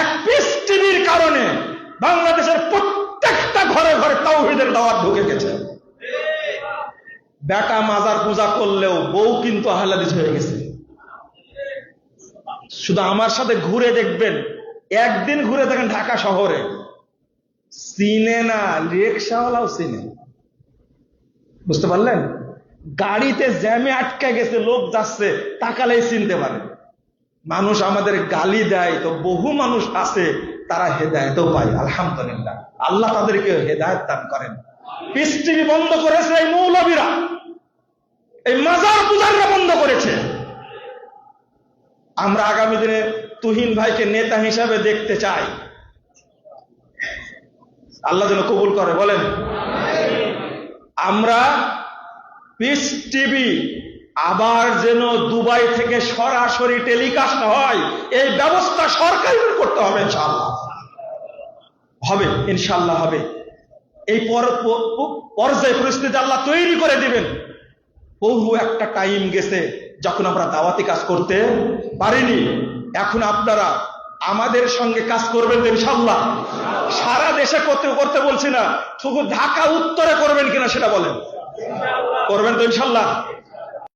এক পিস টিভির কারণে বাংলাদেশের প্রত্যেকটা ঘরে ঘরে তাওহিদের দাওয়াত ঢুকে গেছে। বেটা মাজার পূজা করলেও বউ কিন্তু আহলাদিস হয়ে গেছে। শুধু আমার সাথে ঘুরে দেখবেন, একদিন ঘুরে দেখেন ঢাকা শহরে। চিনে না, রিক্সাওয়ালাও চিনে বুঝতে পারলেন? গাড়িতে জ্যামে আটকে গেছে, লোক যাচ্ছে, তাকালেই চিনতে পারে। মানুষ আমাদের গালি দেয়, তো বহু মানুষ আছে, তারা হেদায়তও পায়, আলহামদুলিল্লাহ। আল্লাহ তাদেরকে হেদায়ত দান করেন। টিভি বন্ধ করেছে এই মৌলবীরা। এই মাজার পূজাররা বন্ধ করেছে। আমরা আগামী দিনে তুহিন ভাইকে নেতা হিসাবে দেখতে চাই। আল্লাহ যেন কবুল করে, বলেন। আমরা পিস টিভি আবার যেন দুবাই থেকে সরাসরি টেলিকাস্ট হয়, এই ব্যবস্থা সরকারের করতে হবে ইনশাল্লাহ হবে ইনশাল্লাহ হবে। এই পর্যায়ে পরিস্থিতি আল্লাহ তৈরি করে দিবেন। বহু একটা টাইম গেছে যখন আমরা দাওয়াতি কাজ করতে পারিনি। এখন আপনারা আমাদের সঙ্গে কাজ করবেন ইনশাল্লাহ সারা দেশে করতে করতে বলছি না, শুধু ঢাকা উত্তরে করবেন কিনা সেটা বলেন। করবেন তো ইনশাল্লাহ